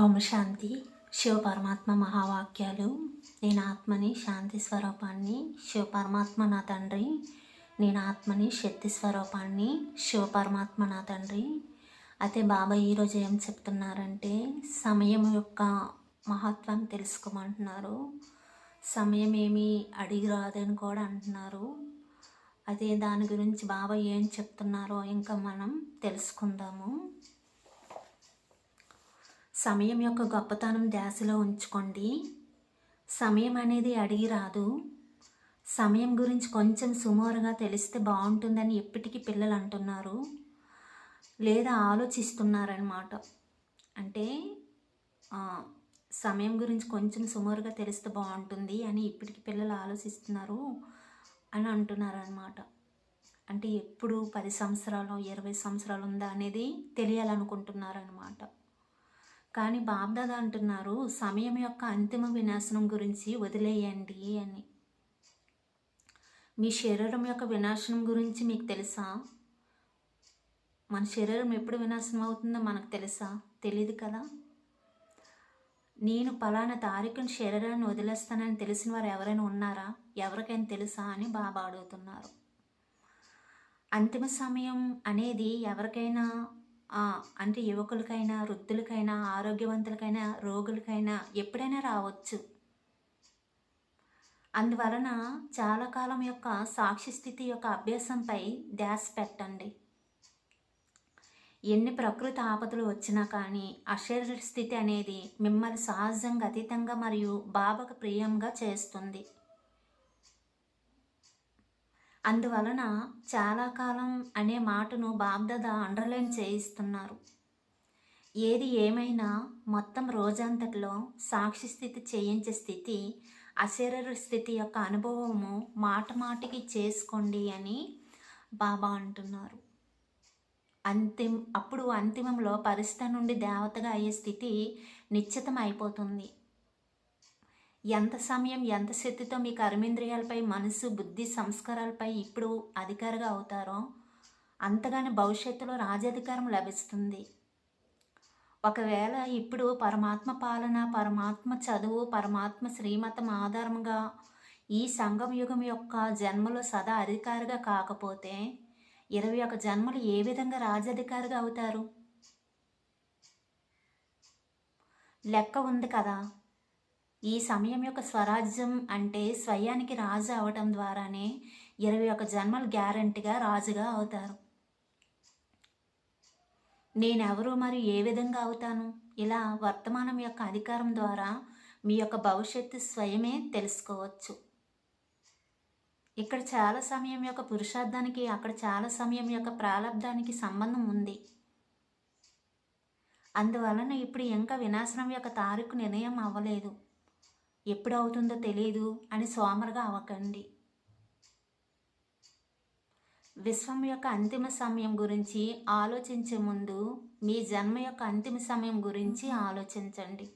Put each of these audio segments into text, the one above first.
ఓం శాంతి. శివ పరమాత్మ మహావాక్యాలు. నేను ఆత్మని శాంతి స్వరూపాన్ని శివ పరమాత్మ నా తండ్రి. నేను ఆత్మని శక్తి స్వరూపాన్ని శివ పరమాత్మ నా తండ్రి. అయితే బాబా ఈరోజు ఏం చెప్తున్నారంటే సమయం యొక్క మహత్వం తెలుసుకోమంటున్నారు. సమయం ఏమీ అడిగి రాదని కూడా అంటున్నారు. అదే దాని గురించి బాబా ఏం చెప్తున్నారో ఇంకా మనం తెలుసుకుందాము. సమయం యొక్క గొప్పతనం ధ్యాసలో ఉంచుకోండి. సమయం అనేది అడిగి రాదు. సమయం గురించి కొంచెం సుమారుగా తెలిస్తే బాగుంటుందని ఎప్పటికీ పిల్లలు అంటున్నారు. లేదా ఆలోచిస్తున్నారనమాట అంటే సమయం గురించి కొంచెం సుమారుగా తెలిస్తే బాగుంటుంది అని ఇప్పటికి పిల్లలు ఆలోచిస్తున్నారు అని అంటున్నారనమాట అంటే ఎప్పుడు పది సంవత్సరాలు ఇరవై సంవత్సరాలు ఉందా అనేది తెలియాలనుకుంటున్నారన్నమాట. కానీ బాబ్దాద అంటున్నారు సమయం యొక్క అంతిమ వినాశనం గురించి వదిలేయండి అని. మీ శరీరం యొక్క వినాశనం గురించి మీకు తెలుసా? మన శరీరం ఎప్పుడు వినాశనం అవుతుందో మనకు తెలుసా? తెలియదు కదా? నేను పలానా తారీఖుని శరీరాన్ని వదిలేస్తానని తెలిసిన వారు ఎవరైనా ఉన్నారా? ఎవరికైనా తెలుసా అని బాబా అడుగుతున్నారు. అంతిమ సమయం అనేది ఎవరికైనా అంటే యువకులకైనా వృద్ధులకైనా ఆరోగ్యవంతులకైనా రోగులకైనా ఎప్పుడైనా రావచ్చు. అందువలన చాలా కాలం యొక్క సాక్షి స్థితి యొక్క అభ్యాసంపై ధ్యాస పెట్టండి. ఎన్ని ప్రకృతి ఆపదలు వచ్చినా కానీ అశరీర స్థితి అనేది మిమ్మల్ని సహజంగా అతీతంగా మరియు బాబాకు ప్రియంగా చేస్తుంది. అందువలన చాలా కాలం అనే మాటను బాబ్దాద అండర్లైన్ చేయిస్తున్నారు. ఏది ఏమైనా మొత్తం రోజంతట్లో సాక్షి స్థితి చేయించే స్థితి అశరీర స్థితి యొక్క అనుభవము మాట మాటికి చేసుకోండి అని బాబా అంటున్నారు. అంతిమ అప్పుడు అంతిమంలో పరిస్థితి నుండి దేవతగా అయ్యే స్థితి నిశ్చితం అయిపోతుంది ఎంత సమయం ఎంత శక్తితో మీ కర్మేంద్రియాలపై మనసు బుద్ధి సంస్కారాలపై ఇప్పుడు అధికారిగా అవుతారో అంతగానే భవిష్యత్తులో రాజాధికారం లభిస్తుంది. ఒకవేళ ఇప్పుడు పరమాత్మ పాలన పరమాత్మ చదువు పరమాత్మ శ్రీమతం ఆధారంగా ఈ సంగం యుగం యొక్క జన్మలో సదా అధికారిగా కాకపోతే ఇరవై ఒక జన్మలు ఏ విధంగా రాజాధికారిగా అవుతారు? లెక్క ఉంది కదా. ఈ సమయం యొక్క స్వరాజ్యం అంటే స్వయానికి రాజు అవటం ద్వారానే ఇరవై ఒక జన్మలు గ్యారంటీగా రాజుగా అవుతారు. నేనెవరు మరి ఏ విధంగా అవుతాను? ఇలా వర్తమానం యొక్క అధికారం ద్వారా మీ యొక్క భవిష్యత్తు స్వయమే తెలుసుకోవచ్చు. ఇక్కడ చాలా సమయం యొక్క పురుషార్థానికి అక్కడ చాలా సమయం యొక్క ప్రారంధానికి సంబంధం ఉంది. అందువలన ఇప్పుడు ఇంకా వినాశనం యొక్క తారీఖు నిర్ణయం అవ్వలేదు. ఎప్పుడు అవుతుందో తెలియదు అని సోమరుగా అవ్వకండి విశ్వం యొక్క అంతిమ సమయం గురించి ఆలోచించే ముందు మీ జన్మ యొక్క అంతిమ సమయం గురించి ఆలోచించండి.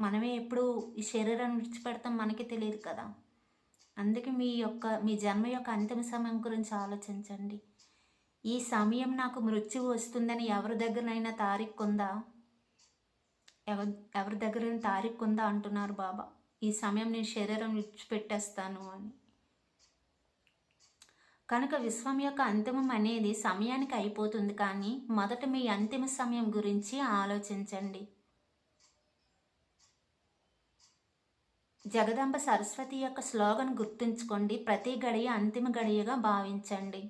మనమే ఎప్పుడు ఈ శరీరాన్ని విడిచిపెడతాం మనకి తెలియదు కదా. అందుకే మీ యొక్క మీ జన్మ యొక్క అంతిమ సమయం గురించి ఆలోచించండి. ఈ సమయం నాకు మృత్యువు వస్తుందని ఎవరి దగ్గరనైనా తారీఖు ఉందా? ఎవరి ఎవరి దగ్గర తారీఖు ఉందా అంటున్నారు బాబా. ఈ సమయం నేను శరీరం విడిచిపెట్టేస్తాను అని. కనుక విశ్వం యొక్క అంతిమం అనేది సమయానికి అయిపోతుంది కానీ మొదట మీ అంతిమ సమయం గురించి ఆలోచించండి. జగదంబ సరస్వతి యొక్క స్లోగన్ గుర్తుంచుకోండి. ప్రతి గడియ అంతిమ గడియగా భావించండి.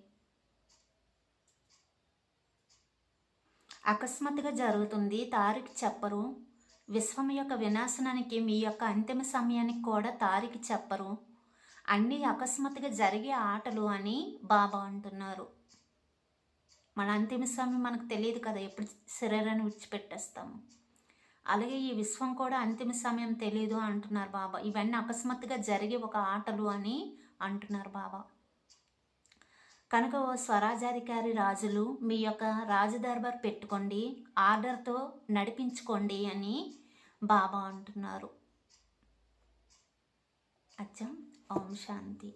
అకస్మాత్తుగా జరుగుతుంది. తారీఖు చెప్పరు. విశ్వం యొక్క వినాశనానికి మీ యొక్క అంతిమ సమయానికి కూడా తారీఖు చెప్పరు. అన్నీ అకస్మాత్తుగా జరిగే ఆటలు అని బాబా అంటున్నారు. మన అంతిమ సమయం మనకు తెలియదు కదా ఎప్పుడు శరీరాన్ని విడిచిపెట్టేస్తాము అలాగే ఈ విశ్వం కూడా అంతిమ సమయం తెలియదు అంటున్నారు బాబా. ఇవన్నీ అకస్మాత్తుగా జరిగే ఒక ఆటలు అని అంటున్నారు బాబా. కనుక ఓ స్వరాజాధికారి రాజులు మీ యొక్క రాజదర్బార్ పెట్టుకోండి ఆర్డర్తో నడిపించుకోండి అని బాబా అంటున్నారు. అచ్చం ఓం శాంతి.